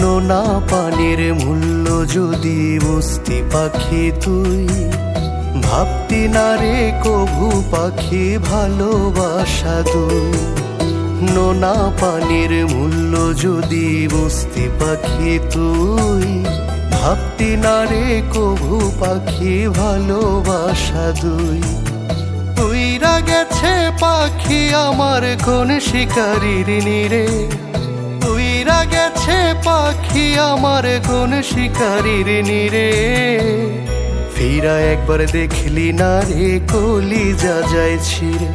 পানির মূল্য যদি বুঝতি পাখি তুই, ভাবতি না রে কভু পাখি ভালোবাসা দুই নোনা পানির মূল্য যদি বুঝতি পাখি তুই, ভাবতি না রে কভু পাখি ভালোবাসা দুই উইরা গেছে পাখি আমার কোন শিকারির নিরে পাখি আমার কোন শিকারীর নিরে। ফিরা একবার দেখলি না রে কলি যা যায় ছিড়ে।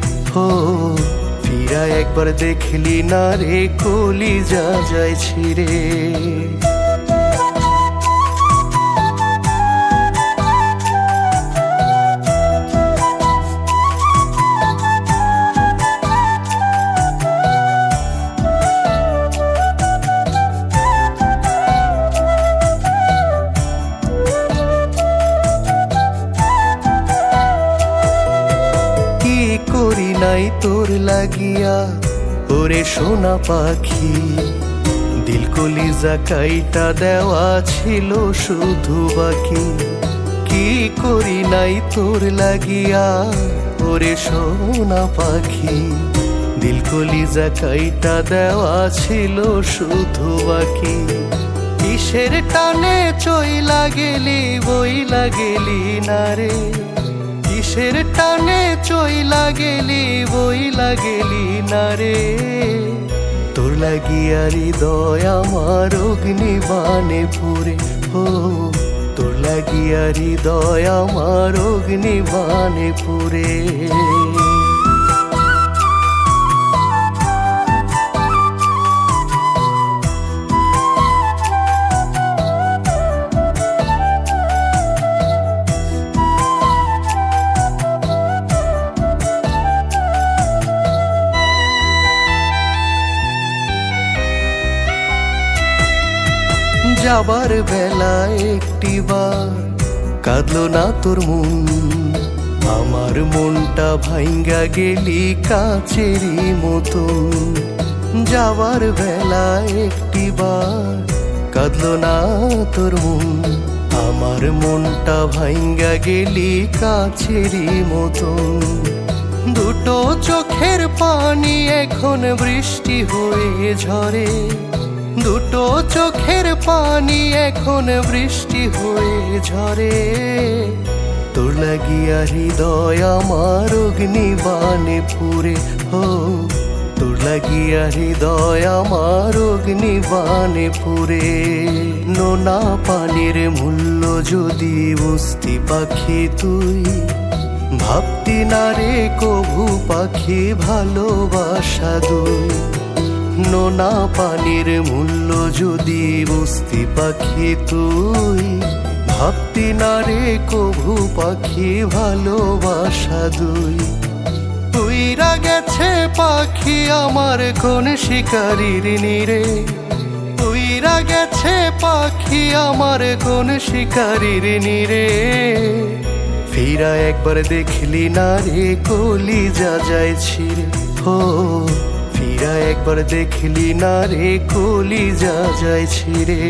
ফিরা একবার দেখলি না রে কলি যা যায় ছিড়ে। নাই তোর লাগিয়া, ওরে সোনা পাখি। দিল কলিজা কাইটা দেওয়া ছিল শুধু বাকি। কি করি নাই তোর লাগিয়া, ওরে সোনা পাখি। দিল কলিজা কাইটা দেওয়া ছিল শুধু বাকি। কিসের টানে চই লাগেলি বই লাগেলি না রে? কিসের টানে চই লাগেলি বই লাগেলি না রে। তোর লাগিয়ারি দয় আমার অগ্নি বানে পুরে ও তোর লাগিয়ারি দয় আমার অগ্নি বানে পুরে যাবার বেলা একটি বার। কাঁদলো না তোর মন, আমার মনটা ভাঙ্গা গেলি কাচেরই মতন। যাবার বেলা একটি বার, কাঁদলো না তোর মন, আমার মনটা ভাঙ্গা গেলি কাছেরই মতন। দুটো চোখের পানি এখন বৃষ্টি হয়ে ঝরে দুটো চোখের পানি এখন বৃষ্টি হয়ে ঝরে। তোর লাগিয়া হৃদয় আমার অগ্নি বানে পুরে হো। তোর লাগিয়া হৃদয় আমার অগ্নি বানে পুরে। নোনা পানির মূল্য যদি বুঝতি পাখি তুই, ভাবতি না রে কভু পাখি ভালোবাসা দুই। নোনা পানির মূল্য যদি বুঝতি পাখি তুই, ভাবতি না রে কভু পাখি ভালোবাসা দুই। উইরা গেছে পাখি আমার কোন শিকারির নিরে। উইরা গেছে পাখি আমার কোন শিকারির নিরে। ফিরা একবার দেখলি না রে কলি যা যায় ছিড়ে। ফিরা একবার দেখলি না রে কলি যা যায় ছিড়ে